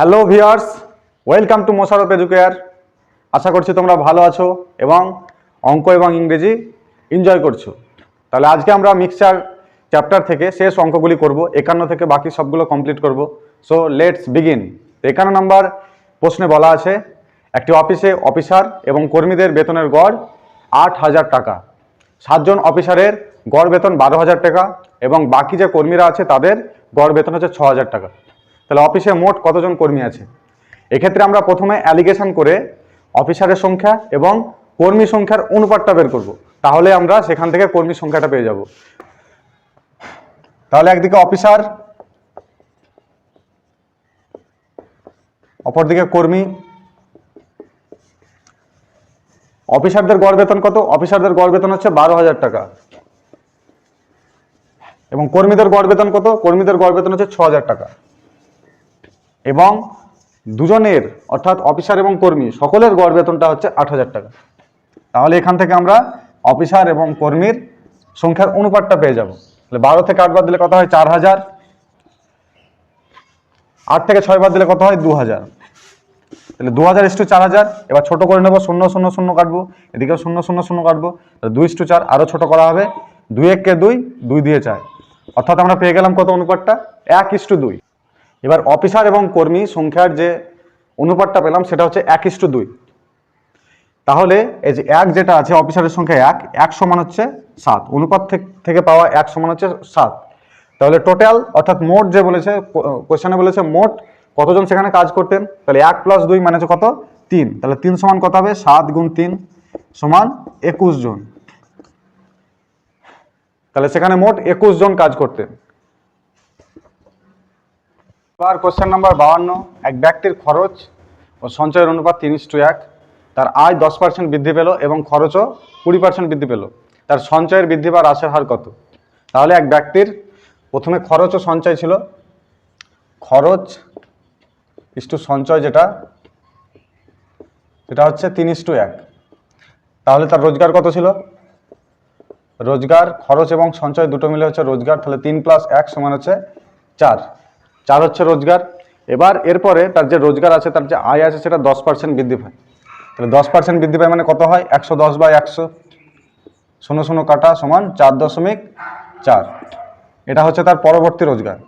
Hello viewers welcome to Mosharaf Educare আশা করছি তোমরা ভালো আছো এবং অঙ্ক এবং ইংরেজি এনজয় করছ। তাহলে আজকে আমরা মিক্সচার চ্যাপ্টার থেকে শেষ অঙ্কগুলি করব। একান্ন থেকে বাকি সবগুলো কমপ্লিট করব। সো লেটস বিগিন একান্ন নম্বর প্রশ্নে বলা আছে, একটি অফিসে অফিসার এবং কর্মীদের বেতনের গড় আট হাজার টাকা। সাতজন অফিসারের গড় বেতন বারো হাজার টাকা এবং বাকি যে কর্মীরা আছে তাদের গড় বেতন হচ্ছে ছ হাজার টাকা। তাহলে অফিসে মোট কতজন কর্মী আছে? এক্ষেত্রে আমরা প্রথমে অ্যালিগেশন করে অফিসারের সংখ্যা এবং কর্মী সংখ্যার অনুপাতটা বের করব। তাহলে আমরা সেখান থেকে কর্মী সংখ্যাটা পেয়ে যাব। তাহলে একদিকে অফিসার, অপরদিকে কর্মী। অফিসারদের গড় বেতন কত? অফিসারদের গড় বেতন হচ্ছে বারো হাজার টাকা। এবং কর্মীদের গড় বেতন কত? কর্মীদের গড় বেতন হচ্ছে ছ হাজার টাকা। এবং দুজনের, অর্থাৎ অফিসার এবং কর্মী, সকলের গড় বেতনটা হচ্ছে আট হাজার টাকা। তাহলে এখান থেকে আমরা অফিসার এবং কর্মীর সংখ্যার অনুপাতটা পেয়ে যাব। তাহলে বারো থেকে আট বাদ দিলে কত হয়? চার হাজার। আট থেকে ছয় বাদ দিলে কত হয়? দু হাজার। তাহলে দু হাজার ইস্টু চার হাজার, এবার ছোট করে নেব, শূন্য শূন্য শূন্য কাটবো। এদিকেও শূন্য শূন্য শূন্য কাটবো। তাহলে দুই ইস্টু চার আরও ছোটো করা হবে। দুই এককে দুই দুই দিয়ে চার। অর্থাৎ আমরা পেয়ে গেলাম কত অনুপাতটা? এক ইস্টু দুই। এবার অফিসার এবং কর্মী সংখ্যার যে অনুপাতটা পেলাম, সেটা হচ্ছে এক ইস্টু দুই। তাহলে এই যে এক যেটা আছে, অফিসারের সংখ্যা এক এক সমান হচ্ছে সাত। অনুপাত থেকে পাওয়া এক সমান হচ্ছে সাত। তাহলে টোটাল অর্থাৎ মোট যে বলেছে কোশ্চেনে বলেছে মোট কতজন সেখানে কাজ করতেন? তাহলে এক প্লাস দুই মানে কত? তিন। তাহলে তিন সমান কত হবে? সাত গুণ তিন সমান একুশ জন। তাহলে সেখানে মোট একুশ জন কাজ করতেন। এবার কোশ্চেন নাম্বার বাহান্ন এক ব্যক্তির খরচ ও সঞ্চয়ের অনুপাত তিরিশ টু এক। তার আয় দশ পার্সেন্ট বৃদ্ধি পেল এবং খরচও কুড়ি পার্সেন্ট বৃদ্ধি পেল। তার সঞ্চয়ের বৃদ্ধি বা হ্রাসের হার কত? তাহলে এক ব্যক্তির প্রথমে খরচ ও সঞ্চয় ছিল। খরচ ইস্টু সঞ্চয় যেটা, সেটা হচ্ছে তিন ইস্টু এক। তাহলে তার রোজগার কত ছিল? রোজগার, খরচ এবং সঞ্চয় দুটো মিলে হচ্ছে রোজগার, তাহলে তিন প্লাস এক সমান হচ্ছে চার। চার হচ্ছে রোজগার। এবার এরপরে তার যে রোজগার আছে, তার যে আয় আছে, সেটা দশ পার্সেন্ট বৃদ্ধি পায়। তাহলে দশ পার্সেন্ট বৃদ্ধি পায় মানে কত হয়? একশো দশ বাই একশো। শূন্য শূন্য কাটা সমান চার দশমিক চার। এটা হচ্ছে তার পরবর্তী রোজগার।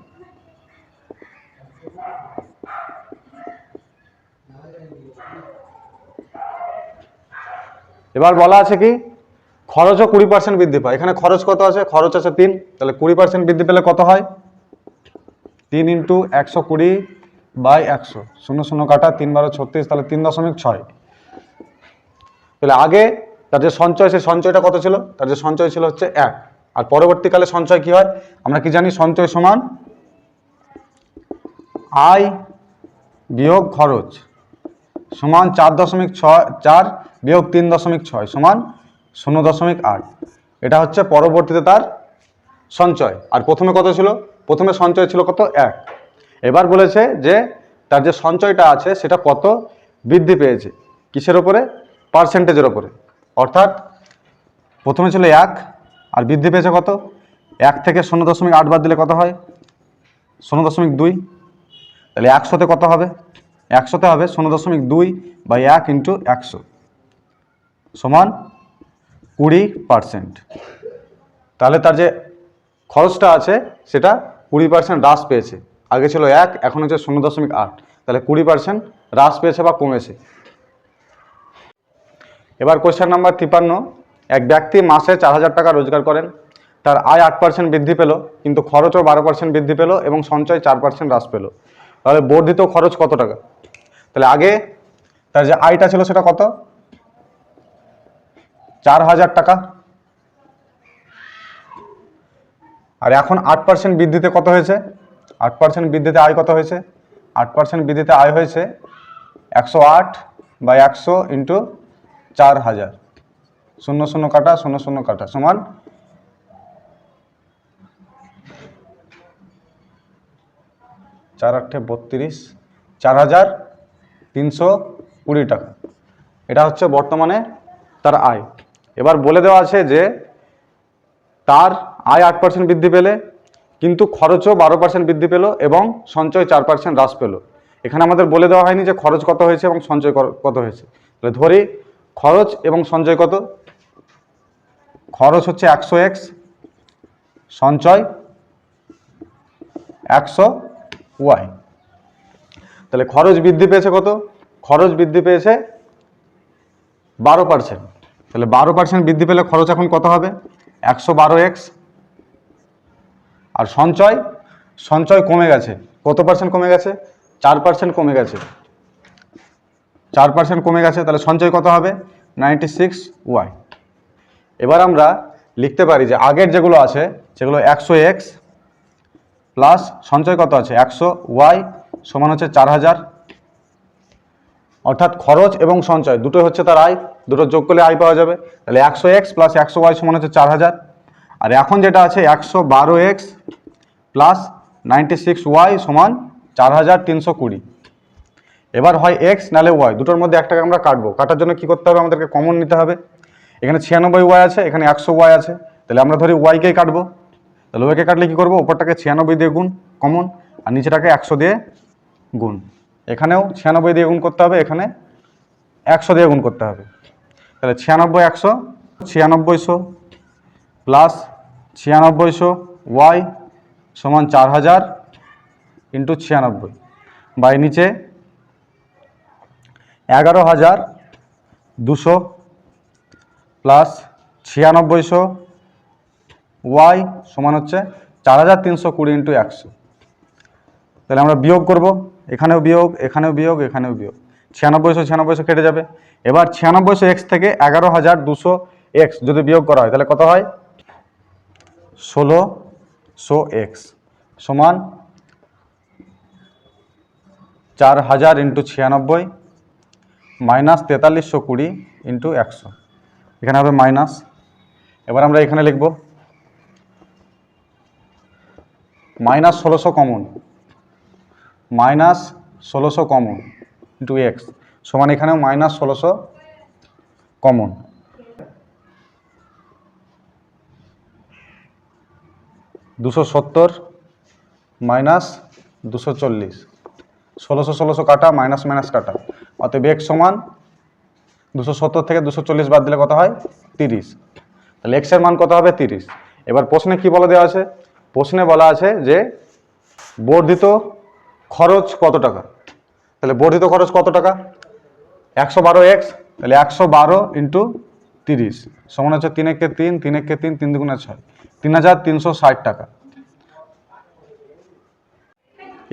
এবার বলা আছে কি? খরচও কুড়ি পার্সেন্ট বৃদ্ধি পায়। এখানে খরচ কত আছে? খরচ আছে তিন। তাহলে কুড়ি পার্সেন্ট বৃদ্ধি পেলে কত হয়? তিন ইন্টু একশো কুড়ি বাই একশো। শূন্য শূন্য কাটা তিন বারো ছত্রিশ, তাহলে তিন দশমিক ছয়। তাহলে আগে তার যে সঞ্চয়, সেই সঞ্চয়টা কত ছিল? তার যে সঞ্চয় ছিল হচ্ছে এক। আর পরবর্তীকালে সঞ্চয় কি হয়? আমরা কি জানি? সঞ্চয় সমান আয় বিয়োগ খরচ সমান চার দশমিক ছয়, চার বিয়োগ তিন দশমিক ছয় সমান শূন্য দশমিক আট। এটা হচ্ছে পরবর্তীতে তার সঞ্চয়। আর প্রথমে কত ছিল? প্রথমে সঞ্চয় ছিল কত? এক। এবার বলেছে যে তার যে সঞ্চয়টা আছে সেটা কত? বৃদ্ধি পেয়েছে। কিসের ওপরে? পার্সেন্টেজের ওপরে। অর্থাৎ প্রথমে ছিল এক, আর বৃদ্ধি পেয়েছে কত? এক থেকে শূন্য দশমিক আট বাদ দিলে কত হয়? শূন্য দশমিক দুই। তাহলে একশোতে কত হবে? একশোতে হবে শূন্য দশমিক দুই বাই এক ইন্টু একশো সমান কুড়ি পার্সেন্ট। তাহলে তার যে খরচটা আছে সেটা কুড়ি পার্সেন্ট হ্রাস পেয়েছে। আগে ছিল এক, এখন হচ্ছে শূন্য দশমিক আট। তাহলে কুড়ি পার্সেন্ট হ্রাস পেয়েছে বা কমেছে। এবার কোয়েশ্চেন নাম্বার তিপান্ন এক ব্যক্তি মাসে চার হাজার টাকা রোজগার করেন। তার আয় আট পার্সেন্ট বৃদ্ধি পেল, কিন্তু খরচও বারো পার্সেন্ট বৃদ্ধি পেল এবং সঞ্চয় চার পার্সেন্ট হ্রাস পেল। তাহলে বর্ধিত খরচ কত টাকা? তাহলে আগে তার যে আয়টা ছিল সেটা কত? চার হাজার টাকা। আর এখন আট পার্সেন্ট বৃদ্ধিতে কত হয়েছে? আট পার্সেন্ট বৃদ্ধিতে আয় কত হয়েছে? আট পার্সেন্ট বৃদ্ধিতে আয় হয়েছে একশো আট বা একশো ইন্টু চার হাজার। শূন্য শূন্য কাটা, শূন্য শূন্য কাটা সমান চার আটে বত্রিশ, চার হাজার তিনশো কুড়ি টাকা। এটা হচ্ছে বর্তমানে তার আয়। এবার বলে দেওয়া আছে যে তার আয় আট পার্সেন্ট বৃদ্ধি পেলে, কিন্তু খরচও বারো পার্সেন্ট বৃদ্ধি পেল এবং সঞ্চয় চার পার্সেন্ট হ্রাস পেল। এখানে আমাদের বলে দেওয়া হয়নি যে খরচ কত হয়েছে এবং সঞ্চয় কত হয়েছে। তাহলে ধরি, খরচ এবং সঞ্চয় কত? খরচ হচ্ছে একশো এক্স, সঞ্চয় একশো ওয়াই। তাহলে খরচ বৃদ্ধি পেয়েছে কত? খরচ বৃদ্ধি পেয়েছে বারো পার্সেন্ট তাহলে বারো পার্সেন্ট বৃদ্ধি পেলে খরচ এখন কত হবে? একশো বারো এক্স আর সঞ্চয় সঞ্চয় কমে গেছে। কত পার্সেন্ট কমে গেছে? চার পার্সেন্ট কমে গেছে। চার পার্সেন্ট কমে গেছে, তাহলে সঞ্চয় কত হবে? নাইনটি সিক্স ওয়াই এবার আমরা লিখতে পারি যে আগের যেগুলো আছে সেগুলো একশো এক্স প্লাস সঞ্চয় কত আছে? একশো ওয়াই সমান হচ্ছে চার হাজার। অর্থাৎ খরচ এবং সঞ্চয়, দুটোই হচ্ছে তার আয়, দুটো যোগ করলে আয় পাওয়া যাবে। তাহলে একশো এক্স প্লাস একশো ওয়াই সমান হচ্ছে চার হাজার। আর এখন যেটা আছে একশো বারো x plus ninety six y সমান চার হাজার তিনশো কুড়ি। এবার হয় এক্স নালে ওয়াই দুটোর মধ্যে একটাকে আমরা কাটবো। কাটার জন্য কি করতে হবে? আমাদেরকে কমন নিতে হবে। এখানে ছিয়ানব্বই ওয়াই আছে, এখানে একশো ওয়াই আছে। তাহলে আমরা ধরি ওয়াইকেই কাটবো। তাহলে ওয়াইকে কাটলে কী করব? ওপরটাকে ছিয়ানব্বই দিয়ে গুণ কমন আর নিচেটাকে একশো দিয়ে গুণ। এখানেও ছিয়ানব্বই দিয়ে গুণ করতে হবে, এখানে একশো দিয়ে গুণ করতে হবে। তাহলে ছিয়ানব্বই একশো, ছিয়ানব্বইশো প্লাস ছিয়ানব্বইশো ওয়াই সমান চার হাজার ইন্টু ছিয়ানব্বই। বাই নিচে এগারো হাজার দুশো প্লাস ছিয়ানব্বইশো ওয়াই সমান হচ্ছে চার হাজার তিনশো কুড়ি ইন্টু একশো। তাহলে আমরা বিয়োগ করব। এখানেও বিয়োগ এখানেও বিয়োগ এখানেও বিয়োগ। ছিয়ানব্বইশো ছিয়ানব্বইশো কেটে যাবে। এবার ছিয়ানব্বইশো এক্স থেকে এগারো হাজার দুশো এক্স যদি বিয়োগ করা হয়, তাহলে কত হয়? ষোলোশো এক্স সমান চার হাজার ইন্টু ছিয়ানব্বই মাইনাস তেতাল্লিশশো কুড়ি ইন্টু একশো। এখানে হবে মাইনাস। এবার আমরা এখানে লিখব। মাইনাস ষোলোশো কমন। মাইনাস ষোলোশো কমন ইন্টু এক্স সমান এখানেও মাইনাস ষোলোশো কমন। দুশো সত্তর মাইনাস দুশো চল্লিশ। ষোলোশো ষোলোশো কাটা মাইনাস মাইনাস কাটা। অতএব এক্স সমান দুশো সত্তর থেকে দুশো চল্লিশ বাদ দিলে কত হয়? তিরিশ। তাহলে এক্সের মান কত হবে? তিরিশ। এবার প্রশ্নে কি বলে দেওয়া আছে? প্রশ্নে বলা আছে যে বর্ধিত খরচ কত টাকা? তাহলে বর্ধিত খরচ কত টাকা? একশো বারো এক্স তাহলে একশো বারো ইন্টু তিরিশ। সমান হচ্ছে তিন একে তিন তিন একে তিন তিন দুগুণে ছয়। তিন হাজার তিনশো ষাট টাকা।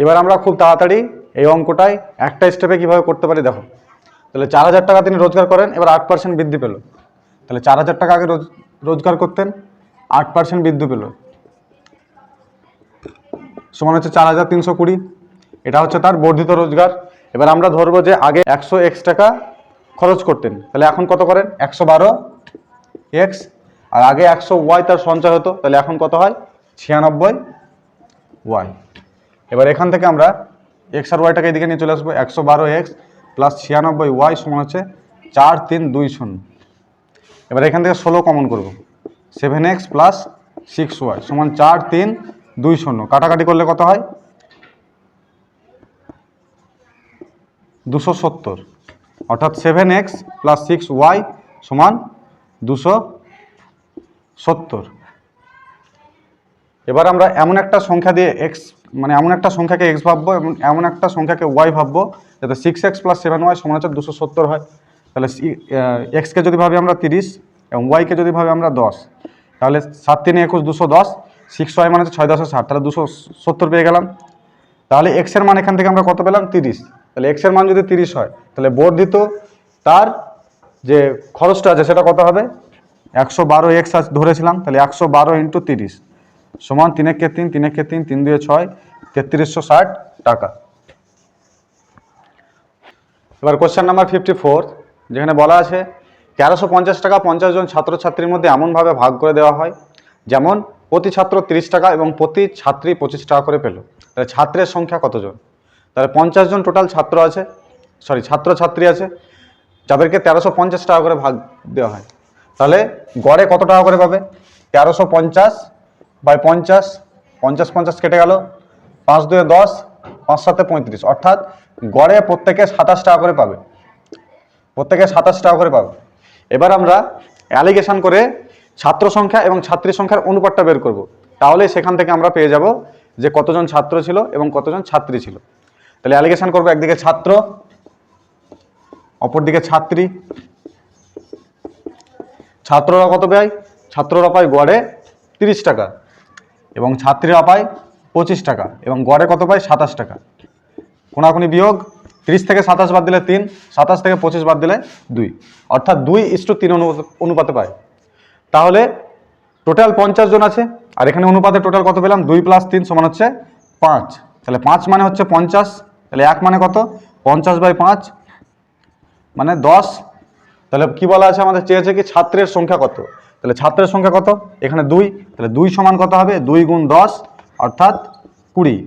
এবার আমরা খুব তাড়াতাড়ি এই অঙ্কটাই একটা স্টেপে কীভাবে করতে পারি দেখো। তাহলে চার হাজার টাকা তিনি রোজগার করেন, এবার আট পার্সেন্ট বৃদ্ধি পেল। তাহলে চার হাজার টাকা আগে রোজ রোজগার করতেন, আট পার্সেন্ট বৃদ্ধি পেল। সমান হচ্ছে চার হাজার তিনশো কুড়ি। এটা হচ্ছে তার বর্ধিত রোজগার। এবার আমরা ধরবো যে আগে একশো এক্স টাকা খরচ করতেন। তাহলে এখন কত করেন? একশো বারো এক্স আর আগে একশো ওয়াই তার সঞ্চয় হতো, তাহলে এখন কত হয়? ছিয়ানব্বই ওয়াই। এবার এখান থেকে আমরা এক্স আর ওয়াইটাকে এদিকে নিয়ে চলে আসব, একশো বারো এক্স প্লাস ছিয়ানব্বই ওয়াই সমান হচ্ছে চার তিন দুই শূন্য। এবার এখান থেকে ষোলো কমন করব। Seven x plus six y সমান চার তিন দুই শূন্য। কাটাকাটি করলে কত হয়? দুশো সত্তর। অর্থাৎ seven x plus six y সমান দুশো সত্তর। এবার আমরা এমন একটা সংখ্যা দিয়ে এক্স মানে এমন একটা সংখ্যাকে এক্স ভাববো এবং এমন একটা সংখ্যাকে ওয়াই ভাববো যাতে six x plus seven y সমান হচ্ছে দুশো সত্তর হয়। তাহলে এক্সকে যদি ভাবি আমরা তিরিশ এবং ওয়াইকে যদি ভাবি আমরা দশ, তাহলে সাত তিনে একুশ দুশো দশ সিক্স ওয়াই মানে হচ্ছে ছয় দশে ষাট, তাহলে দুশো সত্তর পেয়ে গেলাম। তাহলে এক্সের মান এখান থেকে আমরা কত পেলাম? তিরিশ। তাহলে এক্সের মান যদি তিরিশ হয়, তাহলে বর্ধিত তার যে খরচটা আছে সেটা কত হবে? একশো বারো এক্স ধরেছিলাম, তাহলে একশো বারো ইন্টু তিরিশ। সমান তিন একে তিন তিন একে তিন তিন দুয়ে ছয়, তেত্রিশশো ষাট টাকা। এবার কোশ্চেন নাম্বার ফিফটি ফোর যেখানে বলা আছে, তেরোশো পঞ্চাশ টাকা পঞ্চাশ জন ছাত্রছাত্রীর মধ্যে এমনভাবে ভাগ করে দেওয়া হয়, যেমন প্রতি ছাত্র তিরিশ টাকা এবং প্রতি ছাত্রী পঁচিশ টাকা করে পেল। তাহলে ছাত্রের সংখ্যা কতজন? তাহলে পঞ্চাশ জন টোটাল ছাত্র আছে সরি ছাত্রছাত্রী আছে, যাদেরকে তেরোশো পঞ্চাশ টাকা করে ভাগ দেওয়া হয়। তাহলে গড়ে কত টাকা করে পাবে? তেরোশো পঞ্চাশ বাই পঞ্চাশ পঞ্চাশ পঞ্চাশ কেটে গেল। পাঁচ দুয়ে দশ, পাঁচ সাতে পঁয়ত্রিশ। অর্থাৎ গড়ে প্রত্যেকে সাতাশ টাকা করে পাবে। প্রত্যেকে সাতাশ টাকা করে পাবে। এবার আমরা অ্যালিগেশন করে ছাত্র সংখ্যা এবং ছাত্রী সংখ্যার অনুপাতটা বের করব। তাহলে সেখান থেকে আমরা পেয়ে যাব যে কতজন ছাত্র ছিল এবং কতজন ছাত্রী ছিল। তাহলে অ্যালিগেশন করব একদিকে ছাত্র, অপরদিকে ছাত্রী। ছাত্ররা কত পায় ছাত্ররা পায় গড়ে তিরিশ টাকা এবং ছাত্রীরা পায় পঁচিশ টাকা এবং গড়ে কত পায়? সাতাশ টাকা। কোনাকুনি বিয়োগ তিরিশ থেকে সাতাশ বাদ দিলে তিন, সাতাশ থেকে পঁচিশ বাদ দিলে দুই। অর্থাৎ দুই ইস্টু তিন অনুপাতে অনুপাতে পায়। তাহলে টোটাল পঞ্চাশ জন আছে, আর এখানে অনুপাতে টোটাল কত পেলাম? দুই প্লাস তিন সমান হচ্ছে পাঁচ। তাহলে পাঁচ মানে হচ্ছে পঞ্চাশ, তাহলে এক মানে কত? পঞ্চাশ বাই পাঁচ মানে দশ তাহলে কি বলা আছে আমাদের চেয়েছে কি? ছাত্রের সংখ্যা কত? তাহলে ছাত্রের সংখ্যা কত? এখানে দুই, তাহলে দুই সমান কত হবে? দুই গুণ দশ, অর্থাৎ কুড়ি।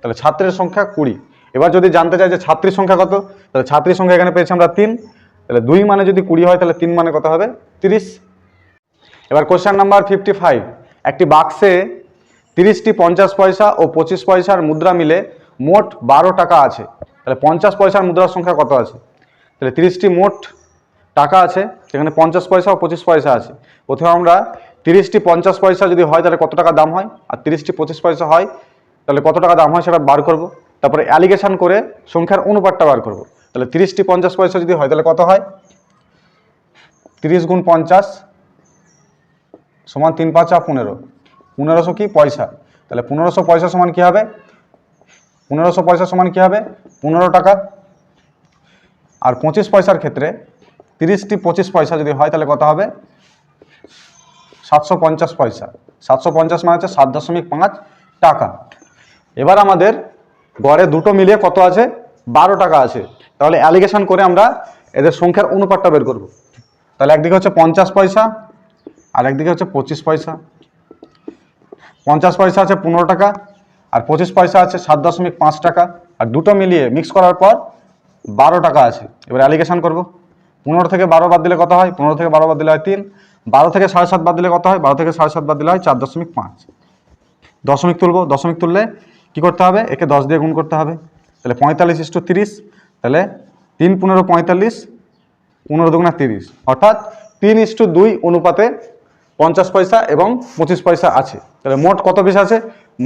তাহলে ছাত্রের সংখ্যা কুড়ি। এবার যদি জানতে চাই যে ছাত্রীর সংখ্যা কত, তাহলে ছাত্রীর সংখ্যা এখানে পেয়েছি আমরা তিন। তাহলে দুই মানে যদি কুড়ি হয়, তাহলে তিন মানে কত হবে? তিরিশ। এবার কোশ্চেন নাম্বার ফিফটি ফাইভ একটি বাক্সে তিরিশটি পঞ্চাশ পয়সা ও পঁচিশ পয়সার মুদ্রা মিলে মোট বারো টাকা আছে। তাহলে পঞ্চাশ পয়সার মুদ্রার সংখ্যা কত আছে? তাহলে তিরিশটি মোট টাকা আছে, সেখানে পঞ্চাশ পয়সা ও পঁচিশ পয়সা আছে। প্রথমে আমরা তিরিশটি পঞ্চাশ পয়সা যদি হয়, তাহলে কত টাকা দাম হয়? আর তিরিশটি পঁচিশ পয়সা হয়, তাহলে কত টাকা দাম হয় সেটা বার করব। তারপরে অ্যালিগেশন করে সংখ্যার অনুপাতটা বার করব। তাহলে তিরিশটি পঞ্চাশ পয়সা যদি হয়, তাহলে কত হয়? তিরিশ গুণ পঞ্চাশ সমান তিন পাঁচা পনেরো। পনেরোশো কি? পয়সা। তাহলে পনেরোশো পয়সা সমান কি হবে? পনেরোশো পয়সা সমান কি হবে? পনেরো টাকা। আর পঁচিশ পয়সার ক্ষেত্রে তিরিশটি, পঁচিশ পয়সা যদি হয় তাহলে কত হবে? সাতশো পঞ্চাশ পয়সা। সাতশো পঞ্চাশ মানে হচ্ছে সাত দশমিক পাঁচ টাকা। এবার আমাদের গড়ে দুটো মিলিয়ে কত আছে? বারো টাকা আছে। তাহলে অ্যালিগেশন করে আমরা এদের সংখ্যার অনুপাতটা বের করব। তাহলে একদিকে হচ্ছে পঞ্চাশ পয়সা, আর একদিকে হচ্ছে পঁচিশ পয়সা। পঞ্চাশ পয়সা আছে পনেরো টাকা, আর পঁচিশ পয়সা আছে সাত দশমিক পাঁচ টাকা। আর দুটো মিলিয়ে মিক্স করার পর বারো টাকা আছে। এবার অ্যালিগেশন করব। পনেরো থেকে বারো বাদ দিলে কত হয়? পনেরো থেকে বারো বাদ দিলে হয় তিন। বারো থেকে সাড়ে সাত বাদ দিলে কত হয়? বারো থেকে সাড়ে সাত বাদ দিলে হয় চার দশমিক পাঁচ। দশমিক তুলবো। দশমিক তুললে কি করতে হবে? একে দশ দিয়ে গুণ করতে হবে। তাহলে পঁয়তাল্লিশ ইস্টু তিরিশ। তাহলে তিন পনেরো পঁয়তাল্লিশ, পনেরো দুগুণা তিরিশ। অর্থাৎ তিন ইস্টু দুই অনুপাতে পঞ্চাশ পয়সা এবং পঁচিশ পয়সা আছে। তাহলে মোট কত পিস আছে?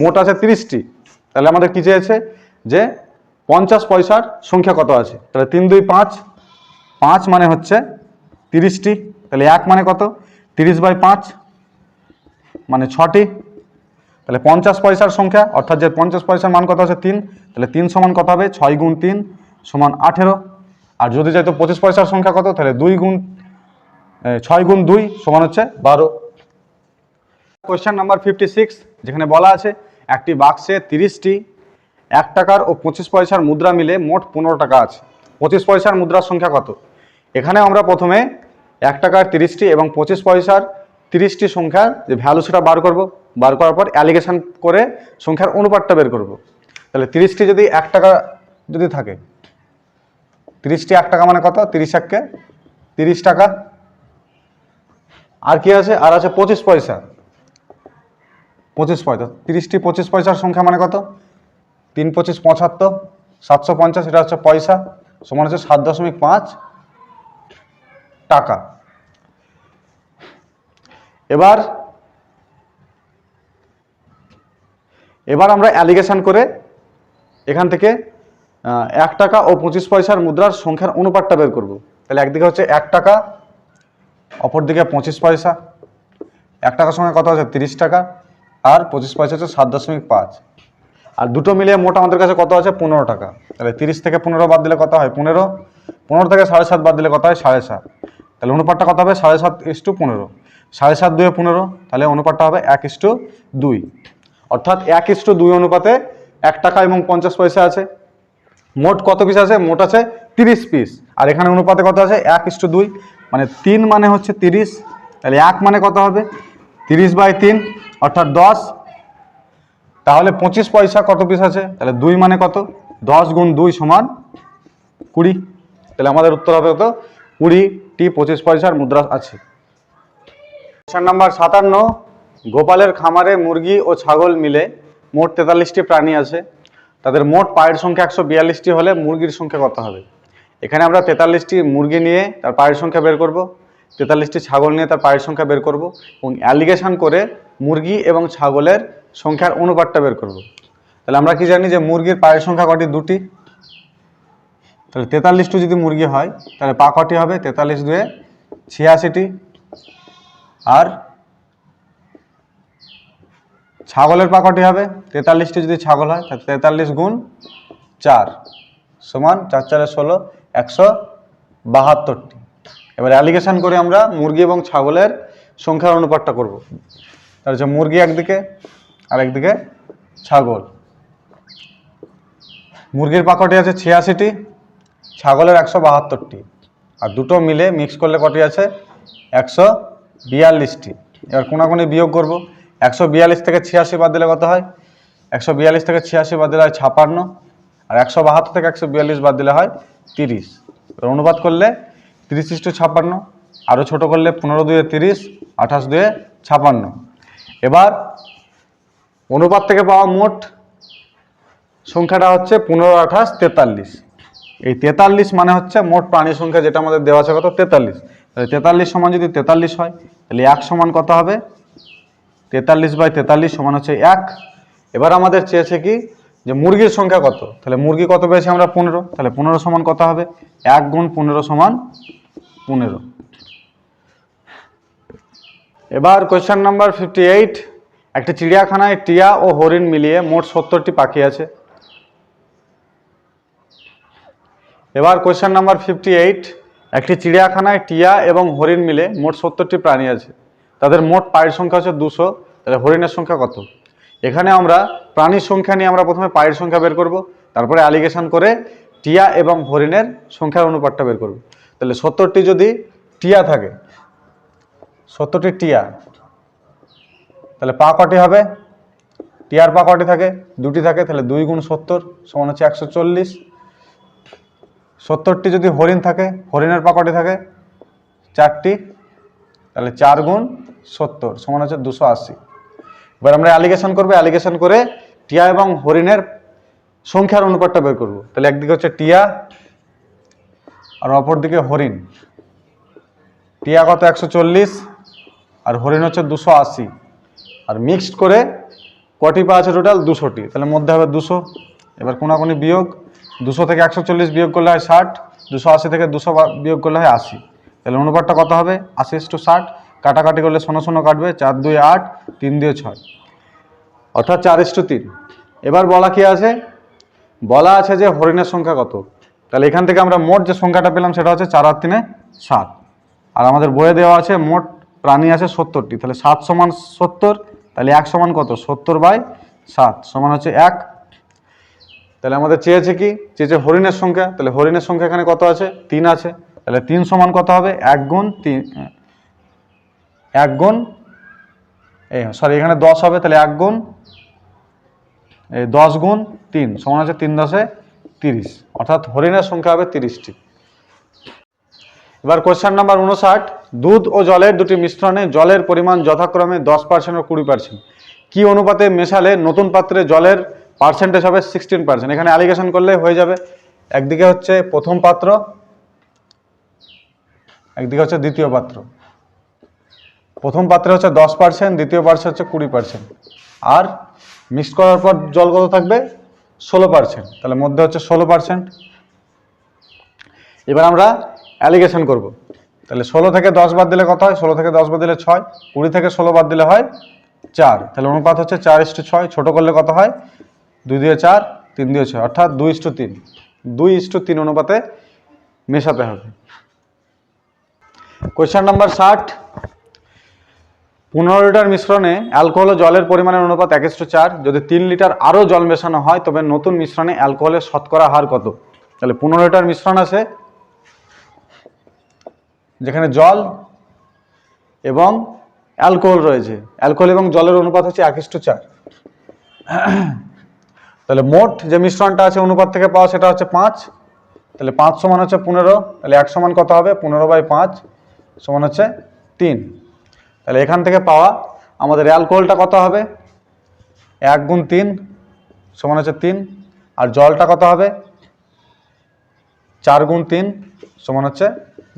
মোট আছে তিরিশটি। তাহলে আমাদের কী চেয়েছে? যে পঞ্চাশ পয়সার সংখ্যা কত আছে? তাহলে তিন দুই পাঁচ পাঁচ মানে হচ্ছে তিরিশটি, তাহলে এক মানে কত? তিরিশ বাই পাঁচ মানে ছটি, তাহলে পঞ্চাশ পয়সার সংখ্যা, অর্থাৎ যে পঞ্চাশ পয়সার মান কত আছে? তিন, তাহলে তিন সমান কত হবে? ছয় গুণ তিন সমান আঠেরো। আর যদি চাইতো পঁচিশ পয়সার সংখ্যা কত? তাহলে দুই গুণ ছয় গুণ দুই সমান হচ্ছে বারো। কোয়েশ্চেন নাম্বার ফিফটি সিক্স যেখানে বলা আছে, একটি বাক্সে তিরিশটি, এক টাকার ও পঁচিশ পয়সার মুদ্রা মিলে মোট পনেরো টাকা আছে। পঁচিশ পয়সার মুদ্রার সংখ্যা কত? এখানে আমরা প্রথমে এক টাকার তিরিশটি এবং পঁচিশ পয়সার তিরিশটি সংখ্যার যে ভ্যালু সেটা বার করব। বার করার পর অ্যালিগেশন করে সংখ্যার অনুপাতটা বের করব। তাহলে তিরিশটি যদি এক টাকা যদি থাকে, তিরিশটি এক টাকা মানে কত? তিরিশ এককে তিরিশ টাকা। আর কি আছে? আর আছে পঁচিশ পয়সা। পঁচিশ পয়সা। তিরিশটি পঁচিশ পয়সার সংখ্যা মানে কত? তিন পঁচিশ পঁচাত্তর, সাতশো পঞ্চাশ, এটা হচ্ছে পয়সা, সমান হচ্ছে সাত দশমিক পাঁচ। টাকা। এবার এবার আমরা অ্যালিগেশন করে এখান থেকে এক টাকা ও পঁচিশ পয়সার মুদ্রার সংখ্যার অনুপাতটা বের করব। তাহলে একদিকে হচ্ছে এক টাকা, অপরদিকে পঁচিশ পয়সা। এক টাকার সঙ্গে কত আছে? তিরিশ টাকা। আর পঁচিশ পয়সা হচ্ছে সাত দশমিক পাঁচ। আর দুটো মিলিয়ে মোট আমাদের কাছে কত আছে? পনেরো টাকা। তাহলে তিরিশ থেকে পনেরো বাদ দিলে কত হয়? পনেরো। পনেরো থেকে সাড়ে সাত বাদ দিলে কত হয়? সাড়ে সাত। তাহলে অনুপাতটা কত হবে? সাড়ে সাত ইস্টু পনেরো। সাড়ে সাত দুয়ে পনেরো, তাহলে অনুপাতটা হবে এক ইস্টু দুই। অর্থাৎ এক ইস্টু দুই অনুপাতে এক টাকা এবং পঞ্চাশ পয়সা আছে। মোট কত পিস আছে? মোট আছে তিরিশ পিস আর এখানে অনুপাতে কত আছে? এক ইস্টু দুই। মানে তিন মানে হচ্ছে তিরিশ। তাহলে এক মানে কত হবে? তিরিশ বাই তিন, অর্থাৎ দশ। তাহলে পঁচিশ পয়সা কত পিস আছে? তাহলে দুই মানে কত? দশ গুণ দুই সমান কুড়ি। তাহলে আমাদের উত্তর হবে কত? কুড়িটি পঁচিশ পয়সার মুদ্রা আছে। কোশ্চেন নাম্বার সাতান্ন, গোপালের খামারে মুরগি ও ছাগল মিলে মোট তেতাল্লিশটি প্রাণী আছে। তাদের মোট পায়ের সংখ্যা একশো বিয়াল্লিশটি হলে মুরগির সংখ্যা কত হবে? এখানে আমরা তেতাল্লিশটি মুরগি নিয়ে তার পায়ের সংখ্যা বের করব, তেতাল্লিশটি ছাগল নিয়ে তার পায়ের সংখ্যা বের করব এবং অ্যালিগেশন করে মুরগি এবং ছাগলের সংখ্যার অনুপাতটা বের করব। তাহলে আমরা কি জানি যে মুরগির পায়ের সংখ্যা কটি? দুটি। তাহলে তেতাল্লিশটি যদি মুরগি হয়, তাহলে পা কটি হবে, তেতাল্লিশ দুয়ে ছিয়াশিটি। আর ছাগলের পা কটি হবে তেতাল্লিশটি যদি ছাগল হয়, তাহলে তেতাল্লিশ গুণ চার সমান চার চারে ষোলো, একশো বাহাত্তরটি। এবার অ্যালিগেশন করে আমরা মুরগি এবং ছাগলের সংখ্যার অনুপাতটা করব। তার হচ্ছে মুরগি একদিকে, আর একদিকে ছাগল। মুরগির পা কটি আছে ছিয়াশিটি ছাগলের একশো বাহাত্তরটি। আর দুটো মিলে মিক্স করলে কটি আছে? একশো বিয়াল্লিশটি। এবার কোনাকুনি বিয়োগ করব। একশো বিয়াল্লিশ থেকে ছিয়াশি বাদ দিলে কত হয়? একশো বিয়াল্লিশ থেকে ছিয়াশি বাদ দিলে হয় ছাপান্ন। আর একশো বাহাত্তর থেকে একশো বিয়াল্লিশ বাদ দিলে হয় তিরিশ। এবার অনুবাদ করলে তিরিশ ইস্টু ছাপান্ন। আরও ছোটো করলে পনেরো দুয়ে তিরিশ, আঠাশ দুয়ে ছাপান্ন। এবার অনুপাত থেকে পাওয়া মোট সংখ্যাটা হচ্ছে পনেরো, আঠাশ, তেতাল্লিশ। এই তেতাল্লিশ মানে হচ্ছে মোট প্রাণী সংখ্যা যেটা আমাদের দেওয়া আছে কত? তেতাল্লিশ। তাহলে তেতাল্লিশ সমান যদি তেতাল্লিশ হয়, তাহলে এক সমান কত হবে? তেতাল্লিশ বাই তেতাল্লিশ সমান হচ্ছে এক। এবার আমাদের চেয়েছে কি? যে মুরগির সংখ্যা কত? তাহলে মুরগি কত পেয়েছি আমরা? পনেরো। তাহলে পনেরো সমান কত হবে? এক গুণ পনেরো সমান পনেরো। এবার কোয়েশ্চেন নাম্বার ফিফটি এইট একটি চিড়িয়াখানায় টিয়া ও হরিণ মিলিয়ে মোট সত্তরটি পাখি আছে। এবার কোয়েশ্চেন নাম্বার ফিফটি এইট একটি চিড়িয়াখানায় টিয়া এবং হরিণ মিলে মোট সত্তরটি প্রাণী আছে। তাদের মোট পায়ের সংখ্যা হচ্ছে দুশো তাহলে হরিণের সংখ্যা কত? এখানে আমরা প্রাণীর সংখ্যা নিয়ে আমরা প্রথমে পায়ের সংখ্যা বের করব, তারপরে অ্যালিগেশন করে টিয়া এবং হরিণের সংখ্যার অনুপাতটা বের করব। তাহলে সত্তরটি যদি টিয়া থাকে, সত্তরটি টিয়া, তাহলে পা কটি হবে? টিয়ার পা কটি থাকে? দুটি থাকে, তাহলে দুই গুণ সত্তর সমান হচ্ছে একশো চল্লিশ। সত্তরটি যদি হরিণ থাকে, হরিণের পা কটি থাকে, চারটি, তাহলে চার গুণ সত্তর সমান হচ্ছে দুশো আশি। এবার আমরা অ্যালিগেশন করব অ্যালিগেশন করে টিয়া এবং হরিণের সংখ্যার অনুপাতটা বের করব। তাহলে একদিকে হচ্ছে টিয়া আর অপরদিকে হরিণ। টিয়া কত? একশো চল্লিশ আর হরিণ হচ্ছে দুশো আশি। আর মিক্সড করে কটি পা আছে টোটাল দুশোটি। তাহলে মধ্যে হবে দুশো। এবার কোনাকুনি বিয়োগ দুশো থেকে একশো চল্লিশ বিয়োগ করলে হয় ষাট, দুশো আশি থেকে দুশো বিয়োগ করলে হয় আশি। তাহলে অনুপাতটা কত হবে? আশি টু ষাট, কাটাকাটি করলে শোনো শোনো কাটবে, চার দুই আট, তিন দুই ছয়। অর্থাৎ চার ইস্টু তিন। এবার বলা কি আছে? বলা আছে যে হরিণের সংখ্যা কত? তাহলে এখান থেকে আমরা মোট যে সংখ্যাটা পেলাম সেটা হচ্ছে চার আর তিনে সাত। আর আমাদের বইয়ে দেওয়া আছে মোট প্রাণী আছে সত্তরটি। তাহলে সাত সমান সত্তর, তাহলে এক সমান কত? সত্তর বাই সাত। সমান হচ্ছে এক। তাহলে আমাদের চেয়েছে কি? চেয়েছে হরিণের সংখ্যা। তাহলে হরিণের সংখ্যা এখানে কত আছে? তিন আছে। তাহলে তিন সমান কত হবে? এক গুণ তিন এক গুণ, এই সরি এখানে দশ হবে। তাহলে এক গুণ, এই দশ গুণ তিন, সমান আছে তিন দশে তিরিশ। অর্থাৎ হরিণের সংখ্যা হবে তিরিশটি। এবার কোশ্চেন নাম্বার উনষাট, দুধ ও জলের দুটি মিশ্রণে জলের পরিমাণ যথাক্রমে দশ পার্সেন্ট ও কুড়ি পার্সেন্ট কী অনুপাতে মেশালে নতুন পাত্রে জলের পার্সেন্টেজ হবে সিক্সটিন পার্সেন্ট এখানে অ্যালিগেশন করলে হয়ে যাবে। একদিকে হচ্ছে প্রথম পাত্র, একদিকে হচ্ছে দ্বিতীয় পাত্র। প্রথম পাত্রে হচ্ছে দশ পার্সেন্ট দ্বিতীয় পার্সেন্ট হচ্ছে কুড়ি পার্সেন্ট আর মিক্স করার পর জল কত থাকবে? ষোলো পার্সেন্ট তাহলে মধ্যে হচ্ছে ষোলো পার্সেন্ট এবার আমরা অ্যালিগেশন করব। তাহলে ষোলো থেকে দশ বাদ দিলে কত হয়? ষোলো থেকে দশ বাদ দিলে ছয়। কুড়ি থেকে ষোলো বাদ দিলে হয় চার। তাহলে অনুপাত হচ্ছে চার ইস্টু ছয়। ছোটো করলে কত হয়? দুই দিয়ে চার, তিন দিয়ে ছয়, অর্থাৎ দুই ইস্টু তিন। দুই ইস্টু তিন অনুপাতে মেশাতে হবে। কোয়েশ্চেন নাম্বার ষাট। পনেরো লিটার মিশ্রণে অ্যালকোহল ও জলের পরিমাণের অনুপাত এক ইস্টু চার। যদি তিন লিটার আরও জল মেশানো হয়, তবে নতুন মিশ্রণে অ্যালকোহলের শতকরা হার কত? তাহলে পনেরো লিটার মিশ্রণ আছে, যেখানে জল এবং অ্যালকোহল রয়েছে। অ্যালকোহল এবং জলের অনুপাত হচ্ছে এক ইস্টু চার। তাহলে মোট যে মিশ্রণটা আছে অনুপাত থেকে পাওয়া সেটা হচ্ছে পাঁচ। তাহলে পাঁচ সমান হচ্ছে পনেরো, তাহলে এক সমান কত হবে? পনেরো বাই পাঁচ সমান হচ্ছে তিন। তাহলে এখান থেকে পাওয়া আমাদের অ্যালকোহলটা কত হবে? এক গুণ তিন সমান হচ্ছে তিন। আর জলটা কত হবে? চার গুণ তিন সমান হচ্ছে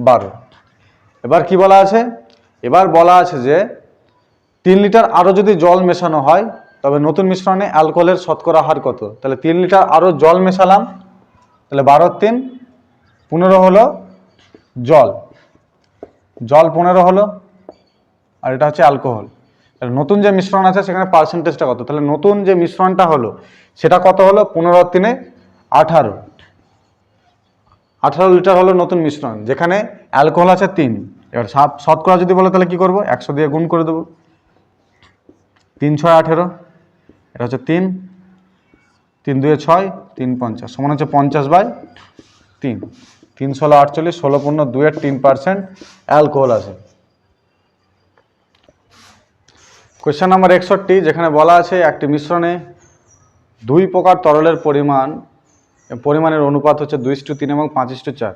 বারো। এবার কি বলা আছে? এবার বলা আছে যে তিন লিটার আরও যদি জল মেশানো হয় তবে নতুন মিশ্রণে অ্যালকোহলের শতকরা হার কত? তাহলে তিন লিটার আরও জল মেশালাম। তাহলে বারো তিন, পনেরো হলো জল। জল পনেরো হলো, আর এটা হচ্ছে অ্যালকোহল। তাহলে নতুন যে মিশ্রণ আছে সেখানে পার্সেন্টেজটা কত? তাহলে নতুন যে মিশ্রণটা হলো, সেটা কত হলো? পনেরো তিনে আঠারো। আঠারো লিটার হলো নতুন মিশ্রণ, যেখানে অ্যালকোহল আছে তিন। এবার শতকরা যদি বলে তাহলে কি করব? একশো দিয়ে গুণ করে দেবো। তিন ছয় আঠেরো। এটা হচ্ছে তিন তিন দুয়ে ছয়, তিন পঞ্চাশ। সমান হচ্ছে পঞ্চাশ বাই তিন। তিন ষোলো আটচল্লিশ, ষোলো পূর্ণ দুয়ের তিন পার্সেন্ট অ্যালকোহল আছে। কোয়েশ্চেন নাম্বার একষট্টি, যেখানে বলা আছে একটি মিশ্রণে দুই প্রকার তরলের পরিমাণ, পরিমাণের অনুপাত হচ্ছে দুই টু তিন এবং পাঁচ টু চার।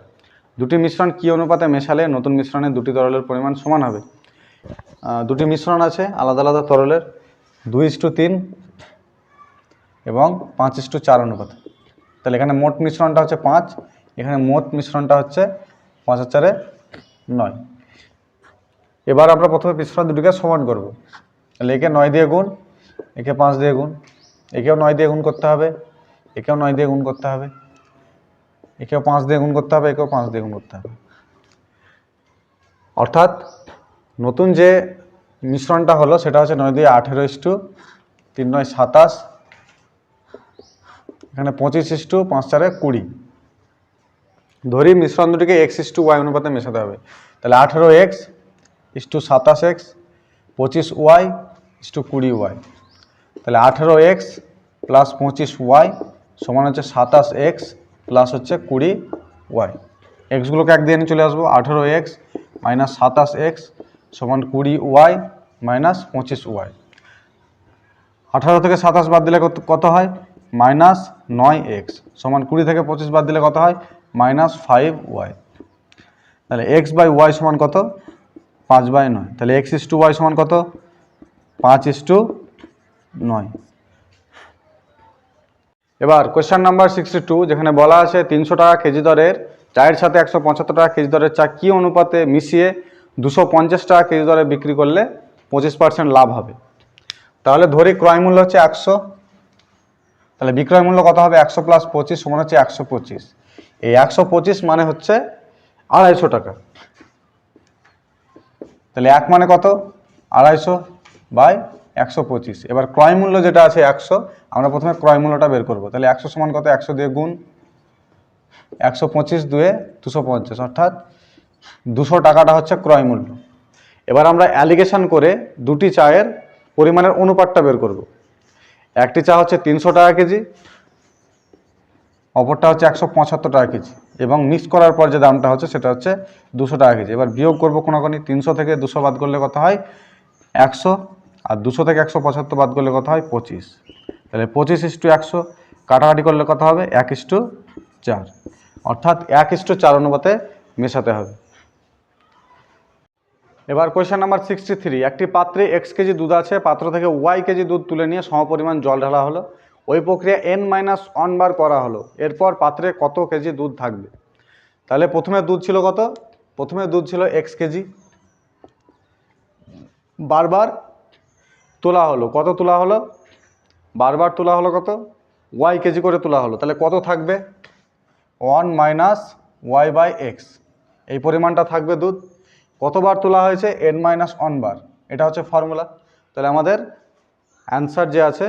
দুটি মিশ্রণ কী অনুপাতে মেশালে? নতুন মিশ্রণে দুটি তরলের পরিমাণ সমান হবে। দুটি মিশ্রণ আছে, আলাদা আলাদা তরলের। দুই টু তিন এবং পাঁচ টু চার অনুপাত। তাহলে এখানে মোট মিশ্রণটা হচ্ছে পাঁচ, এখানে মোট মিশ্রণটা হচ্ছে পাঁচ চারে নয়। এবার আমরা প্রথমে মিশ্রণ দুটিকে সমান করব। তাহলে একে নয় দিয়ে গুণ, একে পাঁচ দিয়ে গুণ, একেও নয় দিয়ে গুণ করতে হবে, একেও নয় দিয়ে গুণ করতে হবে, একেও পাঁচ দিয়ে গুণ করতে হবে, একেও পাঁচ দিয়ে গুণ করতে হবে। অর্থাৎ নতুন যে মিশ্রণটা হলো সেটা হচ্ছে নয় দিয়ে আঠেরো ইস্টু তিন নয় সাতাশ এখানে পঁচিশ ইস্টু পাঁচ চারে কুড়ি। ধরি মিশ্রণ দুটিকে এক্স ইস্টু ওয়াই অনুপাতে মেশাতে হবে। তাহলে আঠেরো এক্স ইস্টু সাতাশ এক্স পঁচিশ ওয়াই ইস্টু কুড়ি ওয়াই তাহলে আঠেরো এক্স প্লাস পঁচিশ ওয়াই সমান হচ্ছে সাতাশ এক্স প্লাস হচ্ছে কুড়ি ওয়াই এক্সগুলোকে এক দিয়ে নিয়ে চলে আসব। আঠেরো এক্স মাইনাস সাতাশ এক্স সমান কুড়ি ওয়াই মাইনাস পঁচিশ ওয়াই আঠারো থেকে সাতাশ বাদ দিলে কত হয়? মাইনাস নয় এক্স সমান কুড়ি থেকে পঁচিশ বাদ দিলে কত হয়? Minus five y. তাহলে এক্স বাই ওয়াই সমান কত? পাঁচ বাই নয়। তাহলে এক্স ইস টু ওয়াই সমান কত? পাঁচ ইস টু নয়। এবার কোয়েশ্চেন নাম্বার সিক্সটি টু, যেখানে বলা আছে তিনশো টাকা কেজি দরের, চায়ের সাথে একশো পঁচাত্তর টাকা কেজি দরের চা কী অনুপাতে মিশিয়ে দুশো পঞ্চাশ টাকা কেজি দরে বিক্রি করলে পঁচিশ পার্সেন্ট লাভ হবে? তাহলে ধরি ক্রয় মূল্য হচ্ছে একশো। তাহলে বিক্রয় মূল্য কত হবে? একশো প্লাস পঁচিশ সমান হচ্ছে একশো পঁচিশ। এই একশো পঁচিশ মানে হচ্ছে আড়াইশো টাকা। তাহলে এক মানে কত? আড়াইশো বাই একশো পঁচিশ। এবার ক্রয় মূল্য যেটা আছে একশো, আমরা প্রথমে ক্রয় মূল্যটা বের করব। তাহলে একশো সমান কত? একশো দিয়ে গুণ একশো পঁচিশ দুয়ে দুশো পঞ্চাশ, অর্থাৎ দুশো টাকাটা হচ্ছে ক্রয় মূল্য। এবার আমরা অ্যালিগেশন করে দুটি চায়ের পরিমাণের অনুপাতটা বের করব। একটি চা হচ্ছে তিনশো টাকা কেজি, অপরটা হচ্ছে একশো পঁচাত্তর টাকা কেজি এবং মিক্স করার পর যে দামটা হচ্ছে সেটা হচ্ছে দুশো টাকা কেজি। এবার বিয়োগ করব কোনোখানি তিনশো থেকে দুশো বাদ করলে কত হয়? একশো, আর দুশো থেকে একশো পঁচাত্তর বাদ করলে কত হয়? পঁচিশ। তাহলে পঁচিশ ইস্টু একশো, কাটাকাটি করলে কত হবে? এক ইস্টু চার। অর্থাৎ এক ইস্টু চার অনুপাতে মেশাতে হবে। এবার কোয়েশ্চেন নাম্বার সিক্সটি থ্রি একটি পাত্রে এক্স কেজি দুধ আছে, পাত্র থেকে ওয়াই কেজি দুধ তুলে নিয়ে সমপরিমাণ জল ঢালা হলো। ওই প্রক্রিয়া এন মাইনাস ওয়ান বার করা হলো। এরপর পাত্রে কত কেজি দুধ থাকবে? তাহলে প্রথমে দুধ ছিল কত? প্রথমে দুধ ছিল এক্স কেজি। বারবার তোলা হলো। কত তোলা হলো? বারবার তোলা হলো কত? ওয়াই কেজি করে তোলা হলো। তাহলে কত থাকবে? One minus y by x এই পরিমাণটা থাকবে দুধ। কতবার তোলা হয়েছে? এন মাইনাস ওয়ান বার। এটা হচ্ছে ফর্মুলা তাহলে আমাদের অ্যান্সার যে আছে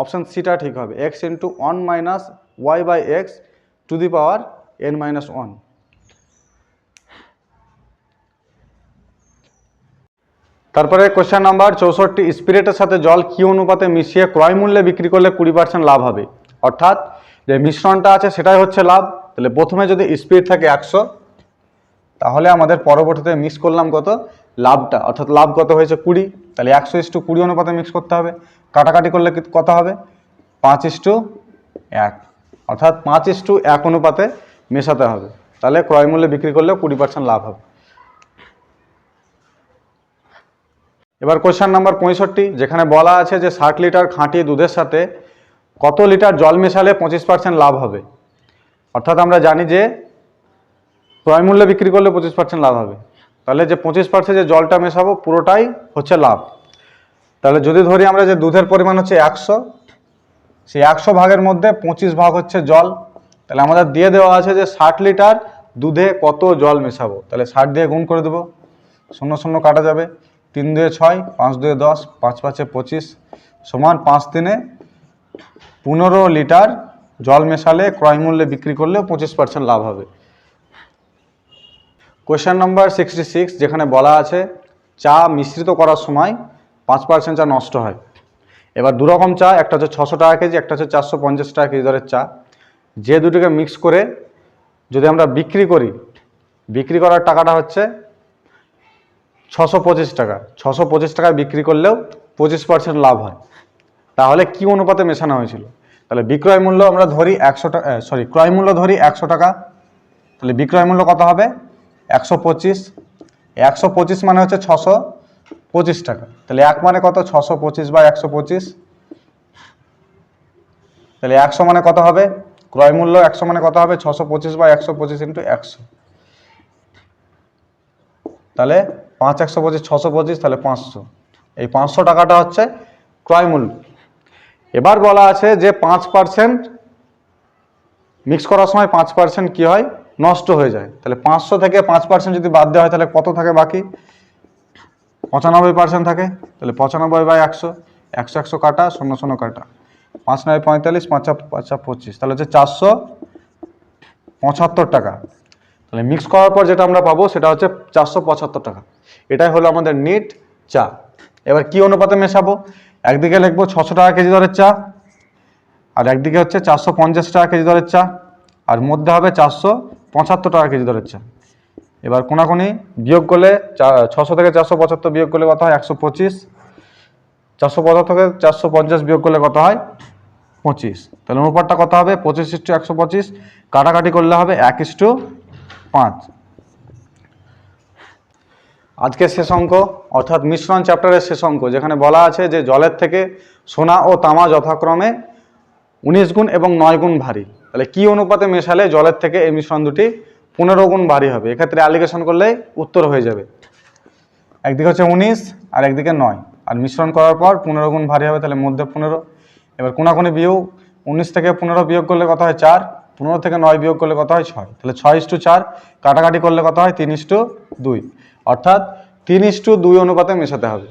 অপশান সিটা ঠিক হবে। X into one minus y by x to the power n minus one তারপরে কোশ্চেন নাম্বার চৌষট্টি স্পিরিটের সাথে জল কি অনুপাতে মিশিয়ে ক্রয় মূল্যে বিক্রি করলে কুড়ি পার্সেন্ট লাভ হবে? অর্থাৎ যে মিশ্রণটা আছে, সেটাই হচ্ছে লাভ। তাহলে প্রথমে যদি স্পিড থাকে একশো তাহলে আমাদের পরবর্তীতে মিক্স করলাম কত? লাভটা, অর্থাৎ লাভ কত হয়েছে কুড়ি? তাহলে একশো ইস্টু কুড়ি অনুপাতে মিক্স করতে হবে। কাটাকাটি করলে কত হবে? পাঁচ ইস্টু এক। অর্থাৎ পাঁচ ইস্টু এক অনুপাতে মেশাতে হবে। তাহলে ক্রয় মূল্যে বিক্রি করলে কুড়ি পার্সেন্ট লাভ হবে। এবার কোয়েশ্চেন নাম্বার পঁয়ষট্টি, যেখানে বলা আছে যে ষাট লিটার খাঁটি দুধের সাথে কত লিটার জল মেশালে পঁচিশ পার্সেন্ট লাভ হবে? অর্থাৎ আমরা জানি যে ক্রয় মূল্যে বিক্রি করলে পঁচিশ পার্সেন্ট লাভ হবে। তাহলে যে পঁচিশ পার্সেন্ট যে জলটা মেশাবো, পুরোটাই হচ্ছে লাভ। তাহলে যদি ধরি আমরা যে দুধের পরিমাণ হচ্ছে একশো, সেই একশো ভাগের মধ্যে পঁচিশ ভাগ হচ্ছে জল। তাহলে আমাদের দিয়ে দেওয়া আছে যে ষাট লিটার দুধে কত জল মেশাবো? তাহলে ষাট দিয়ে গুণ করে দেবো। শূন্য শূন্য কাটা যাবে। তিন দুয়ে ছয়, পাঁচ দুয়ে দশ, পাঁচ পাঁচে পঁচিশ, সমান পাঁচ দিনে পনেরো লিটার জল মেশালে ক্রয় মূল্যে বিক্রি করলেও পঁচিশ পার্সেন্ট লাভ হবে। কোয়েশ্চেন নাম্বার সিক্সটি সিক্স যেখানে বলা আছে, চা মিশ্রিত করার সময় পাঁচ পার্সেন্ট চা নষ্ট হয়। এবার দু রকম চা, একটা হচ্ছে ছশো টাকা কেজি, একটা হচ্ছে চারশো পঞ্চাশ টাকা কেজি দরের চা। যে দুটোকে মিক্স করে যদি আমরা বিক্রি করি, বিক্রি করার টাকাটা হচ্ছে ছশো পঁচিশ টাকা। ছশো পঁচিশ টাকায় বিক্রি করলেও পঁচিশ পার্সেন্ট লাভ হয়। তাহলে কি অনুপাতে মেশানো হয়েছিল? তাহলে বিক্রয় মূল্য আমরা ধরি একশো টাকা সরি ক্রয় মূল্য ধরি একশো টাকা। তাহলে বিক্রয় মূল্য কত হবে? একশো পঁচিশ একশো পঁচিশ মানে হচ্ছে ছশো পঁচিশ টাকা। তাহলে এক মানে কত? ছশো পঁচিশ বা একশো পঁচিশ। তাহলে একশো মানে কত হবে? ক্রয় মূল্য একশো মানে কত হবে? ছশো পঁচিশ বা একশো পঁচিশ ইন্টু একশো। তাহলে পাঁচ একশো পঁচিশ, ছশো পঁচিশ, তাহলে পাঁচশো। এই পাঁচশো টাকাটা হচ্ছে ক্রয় মূল্য। এবার বলা আছে যে পাঁচ পার্সেন্ট মিক্স করার সময় পাঁচ পার্সেন্ট কী হয়? নষ্ট হয়ে যায়। তাহলে পাঁচশো থেকে পাঁচ পার্সেন্ট যদি বাদ দেওয়া হয়, তাহলে কত থাকে বাকি? পঁচানব্বই পার্সেন্ট থাকে। তাহলে পঁচানব্বই বাই একশো। একশো একশো কাটা, শূন্য শূন্য কাটা। পাঁচ নয় পঁয়তাল্লিশ, পাঁচা পাঁচা পঁচিশ। তাহলে হচ্ছে চারশো পঁচাত্তর টাকা। তাহলে মিক্স করার পর যেটা আমরা পাবো, সেটা হচ্ছে চারশো পঁচাত্তর টাকা। এটাই হলো আমাদের নিট চা। এবার কি অনুপাতে মেশাবো? একদিকে লিখব ছশো টাকা কেজি দরের চা, আর একদিকে হচ্ছে চারশো পঞ্চাশ টাকা কেজি দরের চা। আর মধ্যে হবে চারশো পঁচাত্তর টাকা কেজি ধরেছে। এবার কোনাকুনি বিয়োগ করলে ছশো থেকে চারশো পঁচাত্তর বিয়োগ করলে কত হয়? একশো পঁচিশ। চারশো পঁচাত্তর থেকে চারশো পঞ্চাশ বিয়োগ করলে কত হয়? পঁচিশ। তাহলে অনুপাতটা কত হবে? পঁচিশ ইস্টু একশো পঁচিশ। কাটাকাটি করলে হবে এক ইস্টু পাঁচ। আজকের শেষ অঙ্ক, অর্থাৎ মিশ্রণ চ্যাপ্টারের শেষ অঙ্ক, যেখানে বলা আছে যে জলের থেকে সোনা ও তামা যথাক্রমে উনিশ গুণ এবং নয় গুণ ভারী। তাহলে কি অনুপাতে মেশালে জলের থেকে এই মিশ্রণ দুটি পনেরো গুণ ভারী হবে? এক্ষেত্রে অ্যালিগেশন করলে উত্তর হয়ে যাবে। একদিকে হচ্ছে উনিশ, আর একদিকে নয়। আর মিশ্রণ করার পর পনেরো গুণ ভারী হবে, তাহলে মধ্যে পনেরো। এবার কোনাকুনি বিয়োগ, উনিশ থেকে পনেরো বিয়োগ করলে কত হয় চার? পনেরো থেকে নয় বিয়োগ করলে কত হয় ছয়? তাহলে ছয় ইস্টু চার, কাটাকাটি করলে কত হয়? তিন ইস্টু দুই। অর্থাৎ তিন ইস্টু দুই অনুপাতে মেশাতে হবে।